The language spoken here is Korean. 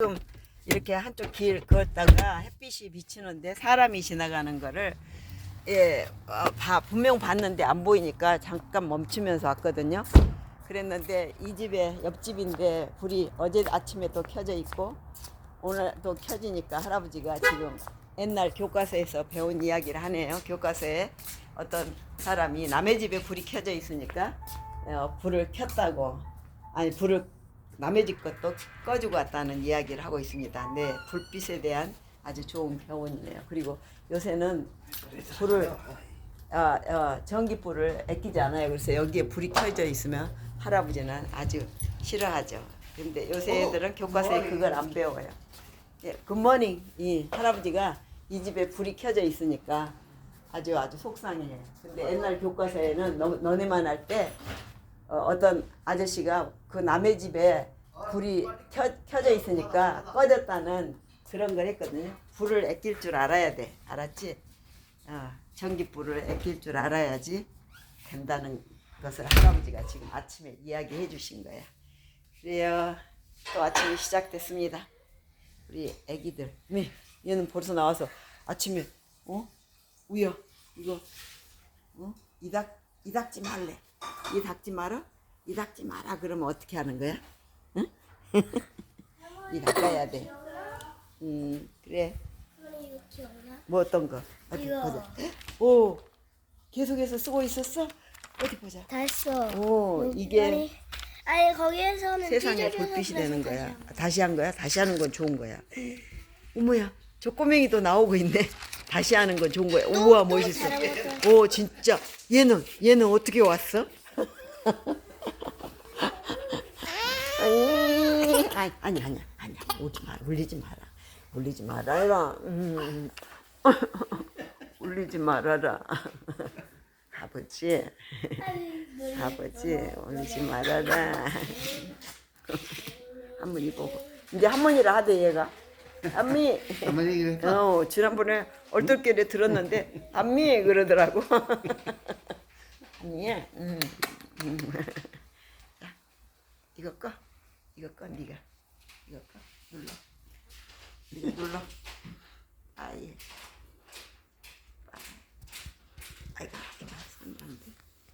지금 이렇게 한쪽 길 걷다가 햇빛이 비치는데 사람이 지나가는 거를 예, 어, 봐, 분명 봤는데 안 보이니까 잠깐 멈추면서 왔거든요. 그랬는데 이 집에 옆집인데 불이 어제 아침에 또 켜져 있고 오늘 또 켜지니까 할아버지가 지금 옛날 교과서에서 배운 이야기를 하네요. 교과서에 어떤 사람이 남의 집에 불이 켜져 있으니까 어, 불을 켰다고 아니 불을 남의 집 것도 꺼주고 왔다는 이야기를 하고 있습니다. 네, 불빛에 대한 아주 좋은 교훈이네요. 그리고 요새는 불을 어, 어, 전기불을 아끼지 않아요. 그래서 여기에 불이 켜져 있으면 할아버지는 아주 싫어하죠. 근데 요새 애들은 교과서에 그걸 안 배워요. 예, 굿모닝 이 할아버지가 이 집에 불이 켜져 있으니까 아주 아주 속상해요. 근데 옛날 교과서에는 너, 너네만 할 때 어, 어떤 아저씨가 그 남의 집에 불이 켜, 켜져 있으니까 꺼졌다는 그런 걸 했거든요. 불을 아낄 줄 알아야 돼. 알았지? 어, 전기불을 아낄 줄 알아야지 된다는 것을 할아버지가 지금 아침에 이야기해 주신 거야. 그래요. 또 아침이 시작됐습니다. 우리 애기들. 네, 얘는 벌써 나와서 아침에 어? 우여 이거 어? 이닥 이닥지 말래. 이 닦지 마라. 이 닦지 마라. 그러면 어떻게 하는 거야? 응? 이 닦아야 돼. 음 그래. 어머니 이거 기억나? 뭐 어떤 거? 어디 이거. 보자. 오 계속해서 쓰고 있었어? 어디 보자. 다 했어. 오 여기 이게 아니, 아니 거기에서는 세상에 찢어져서 불빛이 그래서 되는 다시 거야. 한 거. 다시 한 거야? 다시 하는 건 좋은 거야. 어머야, 저 꼬맹이도 나오고 있네. 다시 하는 건 좋은 거야. 우와, 또 멋있어. 잘하고 오, 진짜. 얘는, 얘는 어떻게 왔어? 아니, 아니, 아니, 아니, 오지 마, 울리지 마라. 울리지 말아라. 음. 울리지 말아라. 아버지, 아버지, 울리지 말아라. 할머니 보고. 이제 할머니라 하대, 얘가. 할머니. 얘기를 했다. 어, 지난번에 얼떨결에 들었는데 한미 그러더라고. 한미야. 음. 음. 자, 이거 꺼. 이거 꺼 네가. 이거 꺼. 눌러. 눌러. 아 예.